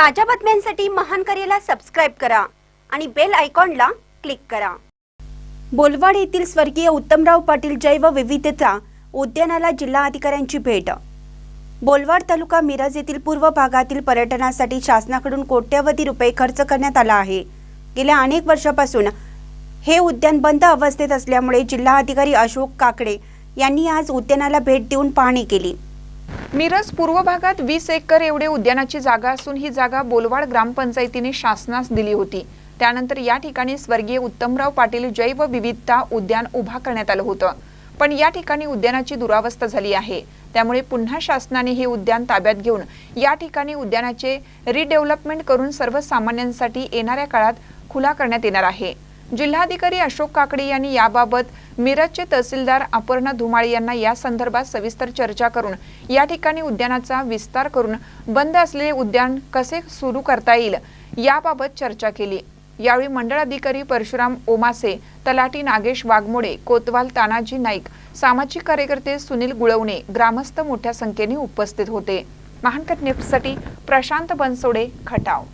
ताज्या बातम्यांसाठी महान करेला सबस्क्राईब करा आणि बेल आयकॉनला क्लिक करा. बोलवाड येथील स्वर्गीय उत्तमराव पाटील जैव विविधता उद्यानाला जिल्हा अधिकाऱ्यांची भेट. बोलवाड तालुका मिरज येथील पूर्व भागातील पर्यटनासाठी शासनाकडून कोट्यवधी रुपये खर्च करण्यात आला आहे. गेल्या अनेक वर्षापासून हे उद्यान बंद अवस्थेत असल्यामुळे जिल्हा अधिकारी अशोक काकडे यांनी आज उद्यानाला भेट देऊन पाहणी केली. मिरज पूर्व भागात वीस एकर एवढे उद्यानाची जागा असून ही जागा बोलवाड ग्रामपंचायतीने शासनास दिली होती. त्यानंतर या ठिकाणी स्वर्गीय उत्तमराव पाटील जैव विविधता उद्यान उभा करण्यात आलं होतं. पण या ठिकाणी उद्यानाची दुरावस्था झाली आहे. त्यामुळे पुन्हा शासनाने हे उद्यान ताब्यात घेऊन या ठिकाणी उद्यानाचे रिडेव्हलपमेंट करून सर्वसामान्यांसाठी येणाऱ्या काळात खुला करण्यात येणार आहे. जिल्हाधिकारी अशोक काकडे यांनी याबाबत मिरजचे तहसीलदार अपर्णा धुमाळे यांना या संदर्भात सविस्तर चर्चा करून या ठिकाणी उद्यानाचा विस्तार करून बंद असलेले उद्यान कसे सुरू करता येईल याबाबत चर्चा केली. यावेळी मंडळ अधिकारी परशुराम ओमासे तलाटी नागेश वाघमोडे कोतवाल तानाजी नाईक सामाजिक कार्यकर्ते सुनील गुळवणे ग्रामस्थ मोठ्या संख्येने उपस्थित होते. महानकट न्यूजसाठी प्रशांत बनसोडे खटाव.